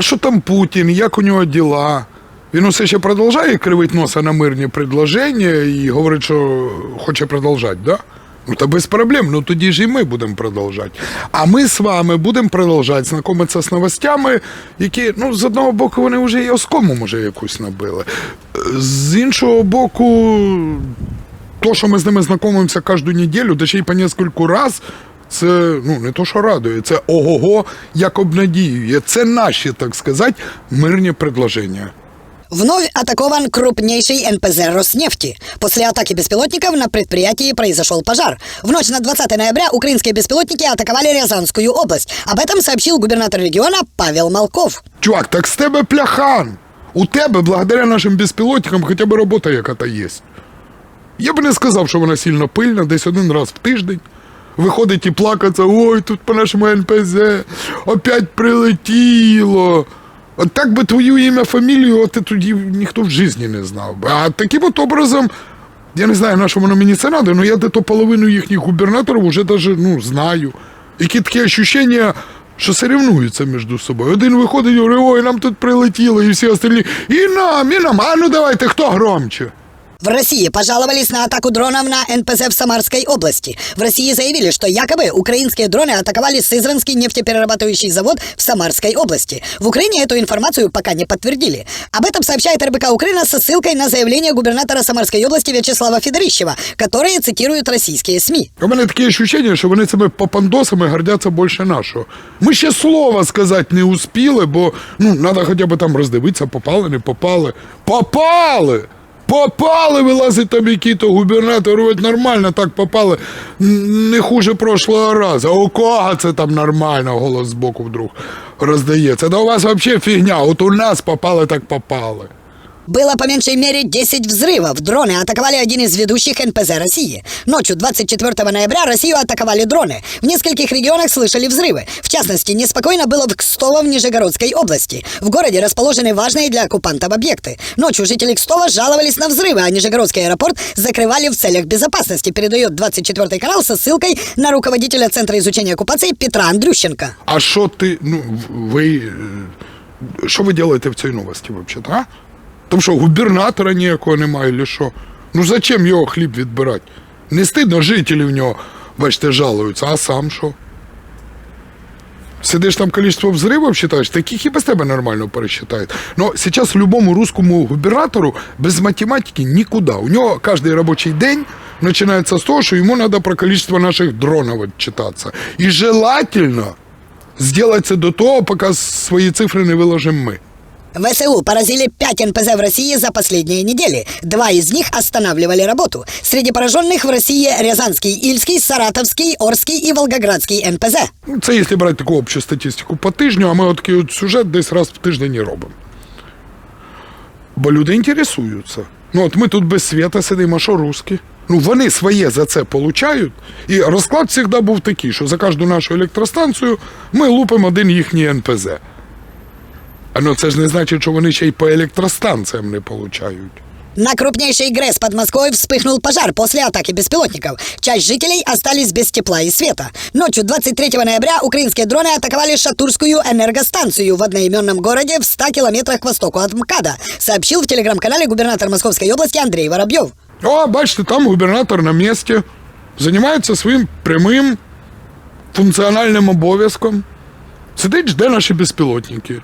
а що там Путін, як у нього діла? Він усе ще продовжує кривити носа на мирні предложення і говорить, що хоче продовжати, да? Ну, та без проблем, ну тоді ж і ми будемо продовжати. А ми з вами будемо продовжати знайомитися з новостями, які, ну, з одного боку, вони вже і оскому, може, якусь набили. З іншого боку, то, що ми з ними знайомимося кожну неділю, да ще й по нескільки раз, це ну не то, що радує, це ого-го, як обнадіює. Це наші, так сказати, мирні предложення. Вновь атакован крупнейший НПЗ Роснефти. После атаки беспилотников на предприятии произошел пожар. В ночь на 20 ноября украинские беспилотники атаковали Рязанскую область. Об этом сообщил губернатор региона Павел Малков. Чувак, так з тебе пляхан. У тебе, благодаря нашим безпілотникам, хоча б робота яка-то є. Я б не сказав, що вона сильно пильна, десь один раз в тиждень. Виходить і плакаться, ой, тут по нашому НПЗ опять прилетіло. От так би твою ім'я, фамілію, от і тоді ніхто в житті не знав би. А таким от образом, я не знаю, на що воно мені це надо, але я де-то половину їхніх губернаторів вже даже, ну, знаю. Які такі ощущення, що соревнуються між собою. Один виходить і говорить, ой, нам тут прилетіло, і всі остальні, і нам, і нам, а ну давайте, хто громче? В России пожаловались на атаку дронов на НПЗ в Самарской области. В России заявили, что якобы украинские дроны атаковали Сызранский нефтеперерабатывающий завод в Самарской области. В Украине эту информацию пока не подтвердили. Об этом сообщает РБК Украина со ссылкой на заявление губернатора Самарской области Вячеслава Федорищева, которые цитируют российские СМИ. У мене таке ощущення, що вони цими попандосами гордяться більше нашого. Ми ще слова сказати не успіли, бо ну, треба хоча б там роздивитися, попали, не попали. Попали! Попали, вилазить там який-то губернатор, говорить, нормально так попали. Не хуже прошлого разу. А у кого це там нормально, голос збоку вдруг роздається. Да у вас взагалі фігня, от у нас попали, так попали. Было по меньшей мере 10 взрывов. Дроны атаковали один из ведущих НПЗ России. Ночью 24 ноября Россию атаковали дроны. В нескольких регионах слышали взрывы. В частности, неспокойно было в Кстово в Нижегородской области. В городе расположены важные для оккупантов объекты. Ночью жители Кстова жаловались на взрывы, а Нижегородский аэропорт закрывали в целях безопасности, передает 24 канал со ссылкой на руководителя Центра изучения оккупации Петра Андрющенко. А що ти, ну, в- ви. е, Що ви робите в цій новості, взагалі, а? Тому що губернатора ніякого немає, чи що? Ну зачем його хліб відбирати? Не стидно, жителі в нього, бачите, жалуються, а сам що? Сидиш там количество взривів считаешь, таких і без тебе нормально пересчитають. Но сейчас любому русскому губернатору без математики нікуди. У нього кожен робочий день починається з того, що йому треба про количество наших дронів відчитатися. І желательно сделать це до того, поки свої цифри не виложимо ми. ВСУ поразили 5 НПЗ в России за последние недели. Два из них останавливали работу. Среди пораженных в России Рязанский, Ильский, Саратовский, Орский и Волгоградский НПЗ. Це якщо брати таку общу статистику по тижню, а ми от такий сюжет десь раз в тиждень і робимо. Бо люди інтересуються. Ну от ми тут без світа сидимо, що русські? Ну вони своє за це получають. І розклад завжди був такий, що за кожну нашу електростанцію ми лупимо один їхній НПЗ. А ну це ж не значить, що вони ще й по електростанціям не получають. На крупнейшей ГРЭС под Москвой вспыхнул пожар после атаки беспилотников. Часть жителей остались без тепла и света. Ночью 23 ноября украинские дроны атаковали Шатурскую энергостанцию в одноименном городе в 100 километрах к востоку от МКАДа, сообщил в телеграм-канале губернатор Московской области Андрей Воробьев. О, бачите, там губернатор на місці займається своїм прямим функціональним обов'язком. Сидить, жде наші безпілотники,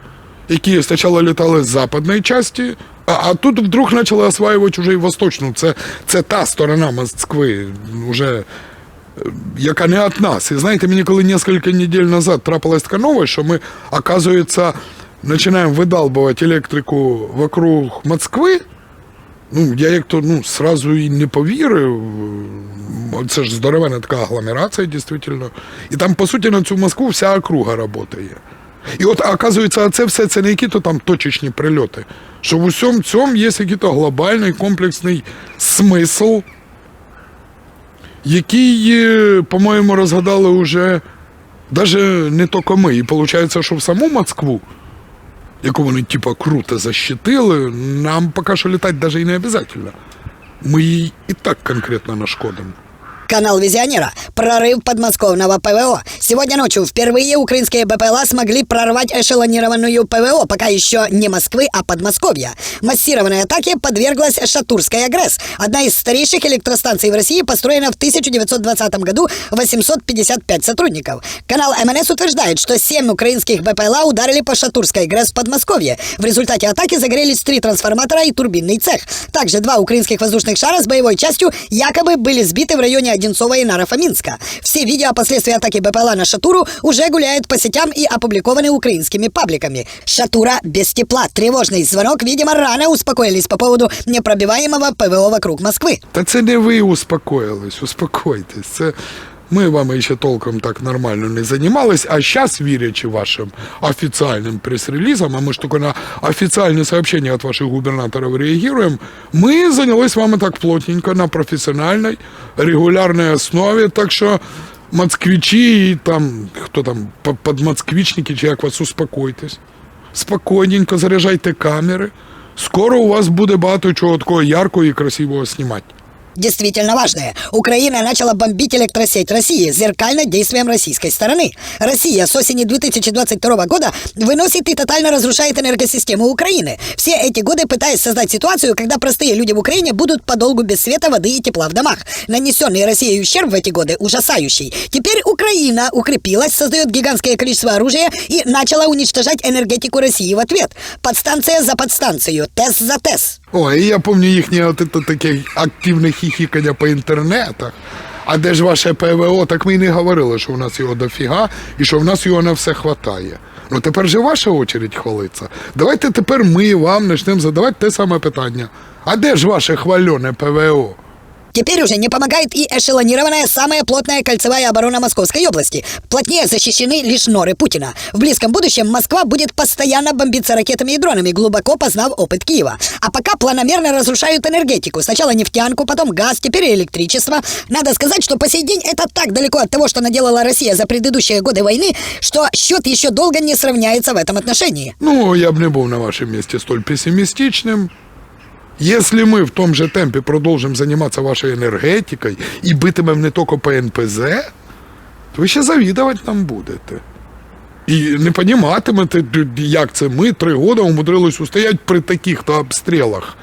Які спочатку літали з западної частини, а, а тут вдруг почали осваювати вже і восточну. Це, це та сторона Москви, уже, е, яка не від нас. І знаєте, мені коли кілька неділь назад трапилась така новость, що ми, оказується, починаємо видалбувати електрику вокруг Москви, Ну, я як то ну, сразу і не повірив. Це ж здоровена така агломерація, дійсно. І там, по суті, на цю Москву вся округа працює. І от, оказується, це все це не які-то там точечні прильоти. Що в усьому цьому є якийсь глобальний комплексний смисл, який, е, по-моєму, розгадали вже навіть не тільки ми. І виходить, що в саму Москву яку вони типа круто защитили, нам поки що літати навіть і не обов'язково. Ми їй і так конкретно нашкодимо. Канал Визионера. Прорыв подмосковного ПВО. Сегодня ночью впервые украинские БПЛА смогли прорвать эшелонированную ПВО, пока еще не Москвы, а Подмосковья. Массированной атаке подверглась Шатурская ГРЭС, одна из старейших электростанций в России, построена в 1920 году, 855 сотрудников. Канал МНС утверждает, что 7 украинских БПЛА ударили по Шатурской ГРЭС в Подмосковье. В результате атаки загорелись три трансформатора и турбинный цех. Также два украинских воздушных шара с боевой частью якобы были сбиты в районе Одинцова и Наро-Фоминска. Все видео о последствии атаки БПЛА на Шатуру уже гуляют по сетям и опубликованы украинскими пабликами. Шатура без тепла. Тревожный звонок, видимо, рано успокоились по поводу непробиваемого ПВО вокруг Москвы. Та це не ви успокоїлись, успокойтесь. Це ми вами ще толком так нормально не займались, а зараз, вірячи вашим офіційним прес-релізам, а ми ж тільки на офіційні сообщения від ваших губернаторів реагуємо, ми зайнялись вами так плотненько на професіональній, регулярній основі, так що москвичі і там, хто там, подмосквичники, чи вас успокойтесь. Спокійненько заряджайте камери. Скоро у вас буде багато чого такого яркого і красивого знімати. Действительно важное. Украина начала бомбить электросеть России зеркально действием российской стороны. Россия с осени 2022 года выносит и тотально разрушает энергосистему Украины. Все эти годы пытаясь создать ситуацию, когда простые люди в Украине будут подолгу без света, воды и тепла в домах. Нанесенный Россией ущерб в эти годы ужасающий. Теперь Украина укрепилась, создает гигантское количество оружия и начала уничтожать энергетику России в ответ. Подстанция за подстанцию, ТЭС за ТЭС. О, і я пам'ятаю їхнє таке активне хіхікання по інтернетах. А де ж ваше ПВО? Так ми й не говорили, що у нас його дофіга і що в нас його на все хватає. Ну тепер же ваша очередь хвалиться. Давайте тепер ми вам почнемо задавати те саме питання. А де ж ваше хвальоне ПВО? Теперь уже не помогает и эшелонированная самая плотная кольцевая оборона Московской области. Плотнее защищены лишь норы Путина. В близком будущем Москва будет постоянно бомбиться ракетами и дронами, глубоко познав опыт Киева. А пока планомерно разрушают энергетику. Сначала нефтянку, потом газ, теперь электричество. Надо сказать, что по сей день это так далеко от того, что наделала Россия за предыдущие годы войны, что счет еще долго не сравняется в этом отношении. Ну, я б не був на вашем месте столь пессимистичным. Если мы в том же темпе продолжим заниматься вашей энергетикой и битимем не только по НПЗ, то ви ще завідувати нам будете. І не поніматимете, як це ми три роки умудрились устоять при таких-то обстрілах.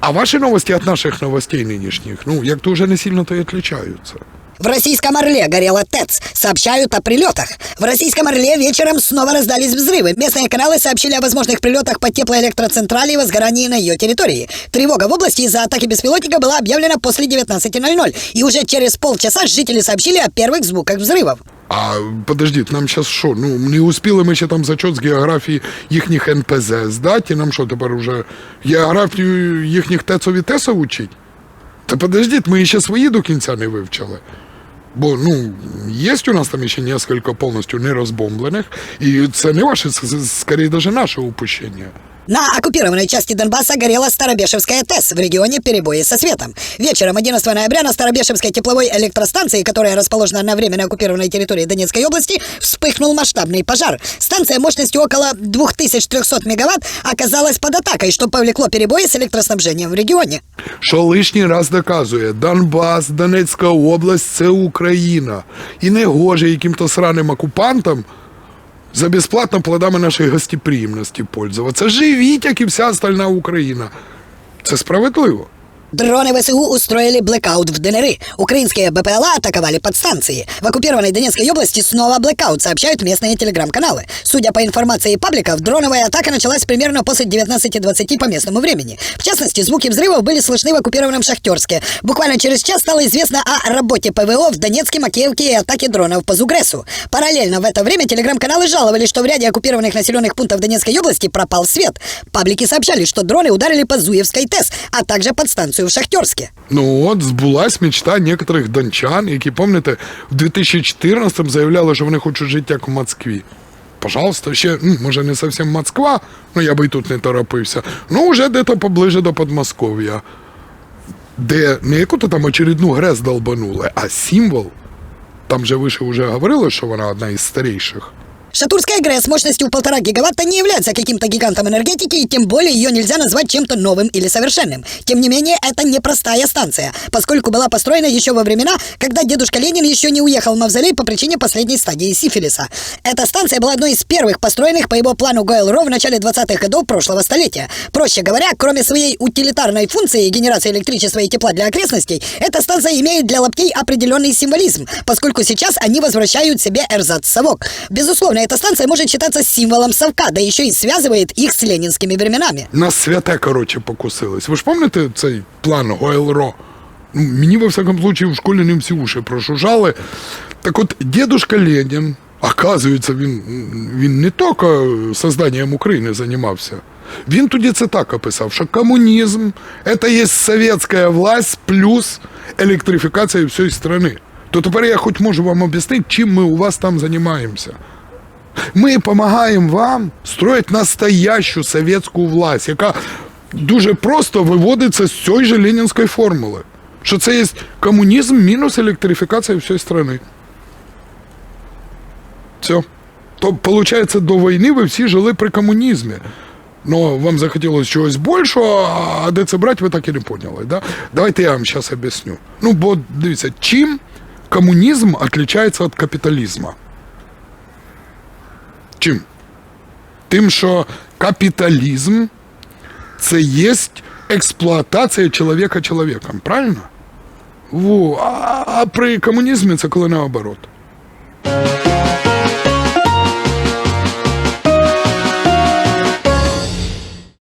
А ваші новості від наших новостей нинішніх, ну, як-то вже не сильно то й отличаються. В российском Орле горела ТЭЦ. Сообщают о прилетах. В российском Орле вечером снова раздались взрывы. Местные каналы сообщили о возможных прилетах по теплоэлектроцентрали и возгорании на ее территории. Тревога в области из-за атаки беспилотника была объявлена после 19.00. И уже через полчаса жители сообщили о первых звуках взрывов. А подождіть, нам зараз що? Ну не успіли ми ще там зачет з географії їхніх НПЗ здати, і нам що тепер уже географію їхніх ТЕЦов і ТЕСов учить? Та подождіть, ми ще свої до кінця не вивчили. Бо ну, є у нас там ще несколько повністю нерозбомблених, і це не ваше, це скоріше навіть наше упущення. На оккупированной части Донбасса горела Старобешевская ТЭС в регионе перебои со светом. Вечером 11 ноября на Старобешевской тепловой электростанции, которая расположена на временно оккупированной территории Донецкой области, вспыхнул масштабный пожар. Станция мощностью около 2300 мегаватт оказалась под атакой, что повлекло перебои с электроснабжением в регионе. Що лишній раз доказує, Донбас, Донецька область це Україна. І не гоже яким-то сраним окупантам за безплатно плодами нашої гостеприємності пользуватися. Живіть, як і вся остальна Україна. Це справедливо. Дроны ВСУ устроили блэкаут в ДНР. Украинские БПЛА атаковали подстанции. В оккупированной Донецкой области снова блэкаут, сообщают местные телеграм-каналы. Судя по информации пабликов, дроновая атака началась примерно после 19.20 по местному времени. В частности, звуки взрывов были слышны в оккупированном Шахтерске. Буквально через час стало известно о работе ПВО в Донецке, Макеевке и атаке дронов по Зугресу. Параллельно в это время телеграм-каналы жаловались, что в ряде оккупированных населенных пунктов Донецкой области пропал свет. Паблики сообщали, что дроны ударили по Зуевской ТЭС, а также подстанцию в Шахтерске. Ну от збулась мечта некоторих дончан, які, пам'ятаєте, в 2014-му заявляли, що вони хочуть жити як в Москві. Пожалуйста, ще, може, не зовсім Москва, ну я би і тут не торопився. Ну, вже десь поближе до Подмосков'я. Де не яку-то там очередну грез долбанули, а символ. Там же ви ж вже говорили, що вона одна із старіших. Шатурская ГРЭС мощностью полтора гигаватта не является каким-то гигантом энергетики, и тем более ее нельзя назвать чем-то новым или совершенным. Тем не менее, это непростая станция, поскольку была построена еще во времена, когда дедушка Ленин еще не уехал в мавзолей по причине последней стадии сифилиса. Эта станция была одной из первых построенных по его плану ГЛРО в начале 20-х годов прошлого столетия. Проще говоря, кроме своей утилитарной функции генерации электричества и тепла для окрестностей, эта станция имеет для лаптей определенный символизм, поскольку сейчас они возвращают себе эрзац-совок. Безусловно, эта станция может считаться символом совка, да еще и связывает их с ленинскими временами. Нас святе, коротше, покусились. Ви ж пам'ятаєте цей план ГОЛРО? Ну, мені, во всякому случае, в школі ним всі уші прошужали. Так от, дедушка Ленін, оказується, він, він не тільки созданням України займався. Він тоді це так описав, що комунізм – це є совєтська власть плюс електрифікація всієї країни. То тепер я хоч можу вам об'яснити, чим ми у вас там займаємося. Ми допомагаємо вам строїти настоящу совєтську власть, яка дуже просто виводиться з цієї же ленінської формули. Що це є комунізм мінус електрифікація всієї країни. Все. То, виходить, до війни ви всі жили при комунізмі. Но вам захотілося чогось більшого, а де це брати, ви так і не поняли. Да? Давайте я вам зараз об'ясню. Ну, бо дивіться, чим комунізм відрізняється від капіталізму? Чим? Тим, що капіталізм це є експлуатація чоловіка чоловіком, правильно? Во, а, а при комунізмі це коли наоборот.